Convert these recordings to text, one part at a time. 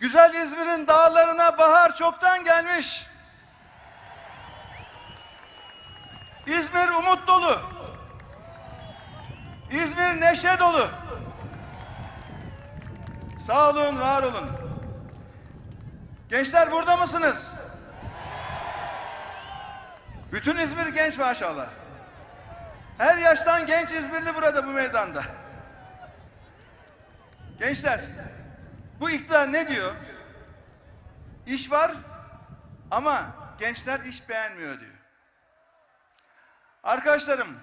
Güzel İzmir'in dağlarına bahar çoktan gelmiş. İzmir umut dolu. İzmir neşe dolu. Sağ olun, var olun. Gençler burada mısınız? Bütün İzmir genç maşallah. Her yaştan genç İzmirli burada bu meydanda. Gençler, bu iktidar ne diyor? İş var ama gençler iş beğenmiyor diyor. Arkadaşlarım,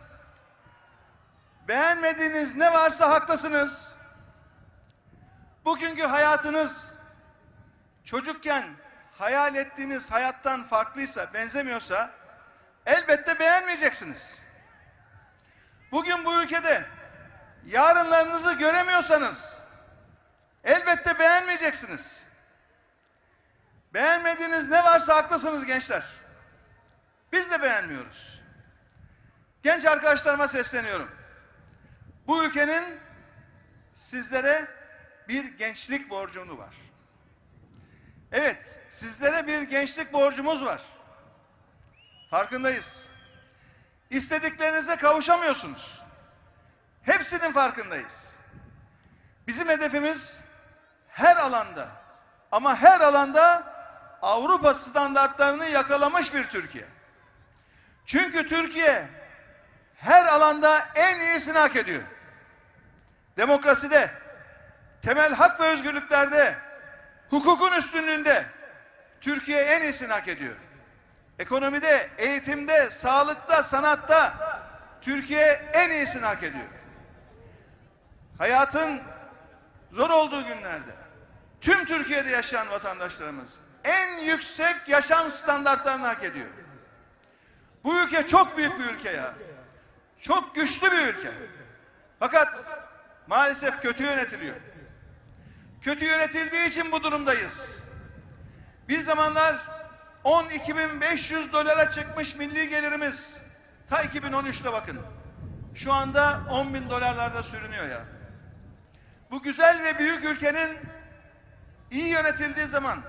beğenmediğiniz ne varsa haklısınız. Bugünkü hayatınız çocukken hayal ettiğiniz hayattan farklıysa, benzemiyorsa elbette beğenmeyeceksiniz. Bugün bu ülkede yarınlarınızı göremiyorsanız elbette beğenmeyeceksiniz. Beğenmediğiniz ne varsa haklısınız gençler. Biz de beğenmiyoruz. Genç arkadaşlarıma sesleniyorum. Bu ülkenin sizlere bir gençlik borcunu var. Evet, sizlere bir gençlik borcumuz var. Farkındayız. İstediklerinize kavuşamıyorsunuz. Hepsinin farkındayız. Bizim hedefimiz her alanda ama her alanda Avrupa standartlarını yakalamış bir Türkiye. Çünkü Türkiye her alanda en iyisini hak ediyor. Demokraside, temel hak ve özgürlüklerde, hukukun üstünlüğünde Türkiye en iyisini hak ediyor. Ekonomide, eğitimde, sağlıkta, sanatta Türkiye en iyisini hak ediyor. Hayatın zor olduğu günlerde tüm Türkiye'de yaşayan vatandaşlarımız en yüksek yaşam standartlarını hak ediyor. Bu ülke çok büyük bir ülke ya. Çok güçlü bir ülke. Fakat maalesef kötü yönetiliyor. Kötü yönetildiği için bu durumdayız. Bir zamanlar 12.500 dolara çıkmış milli gelirimiz. Ta 2013'te bakın. Şu anda 10 bin dolarlarda sürünüyor ya. Bu güzel ve büyük ülkenin iyi yönetildiği zaman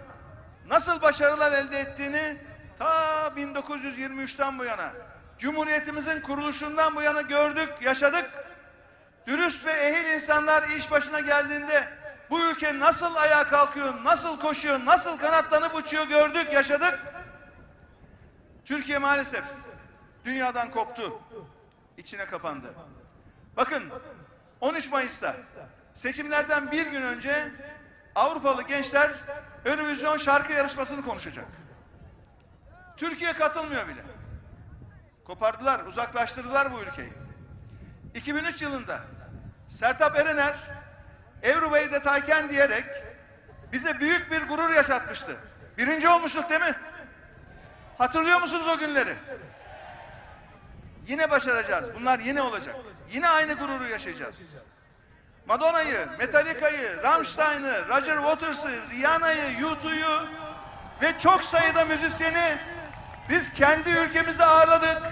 nasıl başarılar elde ettiğini ta 1923'ten bu yana Cumhuriyetimizin kuruluşundan bu yana gördük, yaşadık. Dürüst ve ehil insanlar iş başına geldiğinde bu ülke nasıl ayağa kalkıyor, nasıl koşuyor, nasıl kanatlanıp uçuyor gördük, yaşadık. Türkiye maalesef dünyadan koptu. içine kapandı. Bakın 13 Mayıs'ta seçimlerden bir gün önce Avrupalı gençler Eurovision şarkı yarışmasını konuşacak. Türkiye katılmıyor bile. Kopardılar, uzaklaştırdılar bu ülkeyi. 2003 yılında Sertap Erener Evrubey detayken diyerek bize büyük bir gurur yaşatmıştı. Birinci olmuştuk değil mi? Hatırlıyor musunuz o günleri? Yine başaracağız. Bunlar yine olacak. Yine aynı gururu yaşayacağız. Madonna'yı, Metallica'yı, Rammstein'ı, Roger Waters'ı, Rihanna'yı, U2'yu ve çok sayıda müzisyeni biz kendi ülkemizde ağırladık.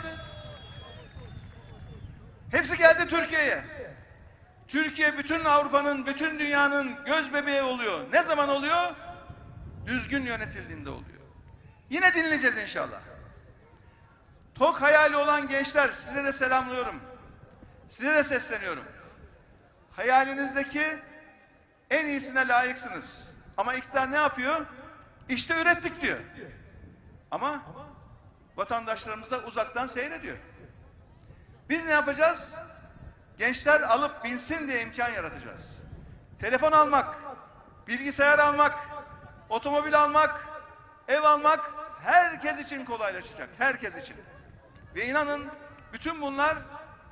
Hepsi geldi Türkiye'ye. Türkiye bütün Avrupa'nın, bütün dünyanın göz bebeği oluyor. Ne zaman oluyor? Düzgün yönetildiğinde oluyor. Yine dinleyeceğiz inşallah. Tok hayali olan gençler size de selamlıyorum. Size de sesleniyorum. Hayalinizdeki en iyisine layıksınız. Ama iktidar ne yapıyor? İşte ürettik diyor. Ama vatandaşlarımız da uzaktan seyrediyor. Biz ne yapacağız? Gençler alıp binsin diye imkan yaratacağız. Telefon almak, bilgisayar almak, otomobil almak, ev almak herkes için kolaylaşacak. Herkes için. Ve inanın bütün bunlar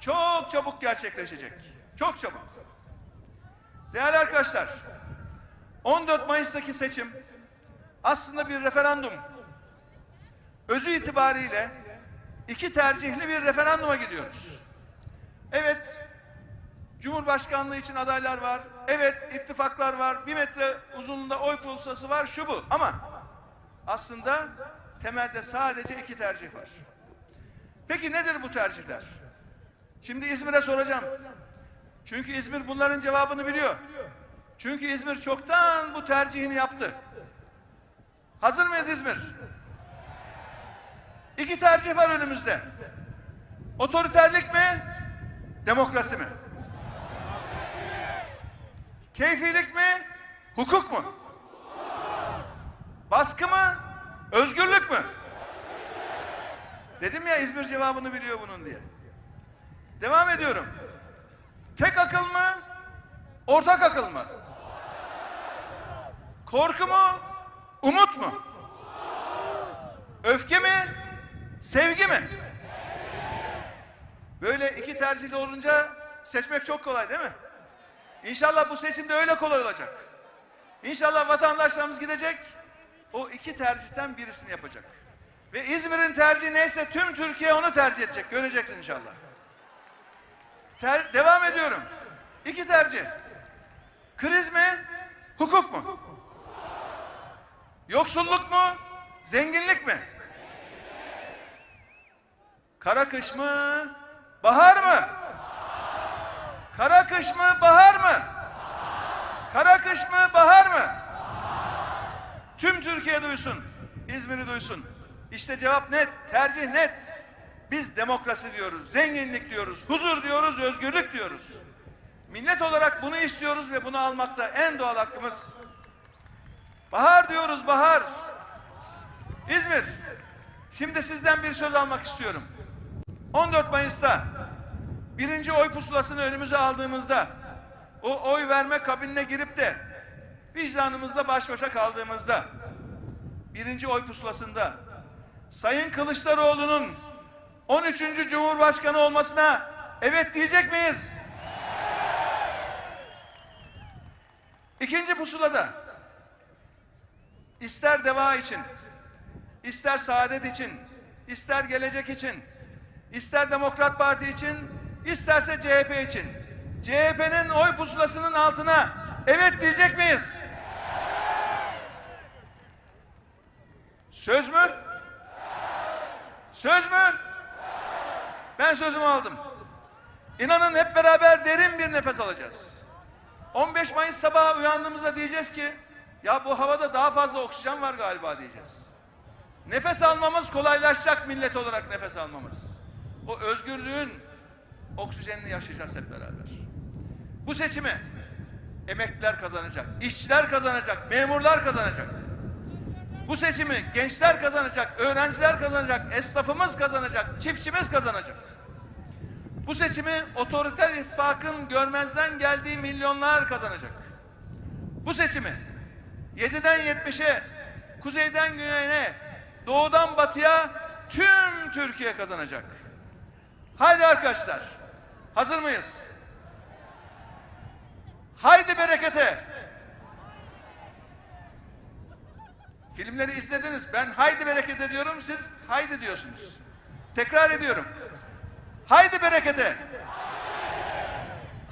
çok çabuk gerçekleşecek. Çok çabuk. Değerli arkadaşlar, 14 Mayıs'taki seçim aslında bir referandum. Özü itibariyle iki tercihli bir referanduma gidiyoruz. Evet, Cumhurbaşkanlığı için adaylar var. Evet, ittifaklar var. Bir metre uzunluğunda oy pusulası var. Şu bu. Ama aslında temelde sadece iki tercih var. Peki nedir bu tercihler? Şimdi İzmir'e soracağım. Çünkü İzmir bunların cevabını biliyor. Çünkü İzmir çoktan bu tercihini yaptı. Hazır mıyız İzmir? İki tercih var önümüzde. Otoriterlik mi? Demokrasi mi? Keyfilik mi? Hukuk mu? Baskı mı? Özgürlük mü? Dedim ya İzmir cevabını biliyor bunun diye. Devam ediyorum. Tek akıl mı? Ortak akıl mı? Korku mu? Umut mu? Öfke mi? Sevgi mi? Böyle iki tercihli olunca seçmek çok kolay değil mi? İnşallah bu seçimde öyle kolay olacak. İnşallah vatandaşlarımız gidecek, o iki tercihten birisini yapacak. Ve İzmir'in tercihi neyse tüm Türkiye onu tercih edecek. Göreceksin inşallah. Ter- devam ediyorum. İki tercih. Kriz mi? Hukuk mu? Yoksulluk mu? Zenginlik mi? Kara kış mı? Bahar mı? Kara kış mı? Bahar mı? Kara kış mı? Bahar mı? Tüm Türkiye duysun. İzmir'i duysun. İşte cevap net, tercih net. Biz demokrasi diyoruz, zenginlik diyoruz, huzur diyoruz, özgürlük diyoruz. Millet olarak bunu istiyoruz ve bunu almakta en doğal hakkımız. Bahar diyoruz, bahar. İzmir, şimdi sizden bir söz almak istiyorum. 14 Mayıs'ta birinci oy pusulasını önümüze aldığımızda o oy verme kabinine girip de vicdanımızla baş başa kaldığımızda birinci oy pusulasında Sayın Kılıçdaroğlu'nun 13. Cumhurbaşkanı olmasına evet diyecek miyiz? İkinci pusulada ister deva için, ister saadet için, ister gelecek için, ister Demokrat Parti için, isterse CHP için. CHP'nin oy pusulasının altına evet diyecek miyiz? Söz mü? Söz mü? Ben sözümü aldım. İnanın hep beraber derin bir nefes alacağız. 15 Mayıs sabahı uyandığımızda diyeceğiz ki ya bu havada daha fazla oksijen var galiba diyeceğiz. Nefes almamız kolaylaşacak millet olarak nefes almamız. O özgürlüğün oksijenini yaşayacağız hep beraber. Bu seçimi emekliler kazanacak, işçiler kazanacak, memurlar kazanacak. Bu seçimi gençler kazanacak, öğrenciler kazanacak, esnafımız kazanacak, çiftçimiz kazanacak. Bu seçimi otoriter ittifakın görmezden geldiği milyonlar kazanacak. Bu seçimi 7'den 70'e, kuzeyden güneyine, doğudan batıya tüm Türkiye kazanacak. Haydi arkadaşlar, hazır mıyız? Haydi berekete! Filmleri izlediniz. Ben haydi berekete diyorum, siz haydi diyorsunuz. Tekrar ediyorum. Haydi berekete.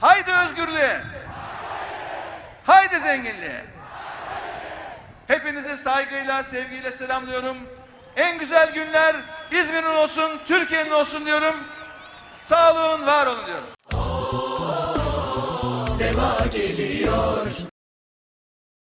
Haydi özgürlüğe. Haydi zenginliğe. Hepinizi saygıyla, sevgiyle selamlıyorum. En güzel günler İzmir'in olsun, Türkiye'nin olsun diyorum. Sağ olun, var olun diyorum. Deva geliyor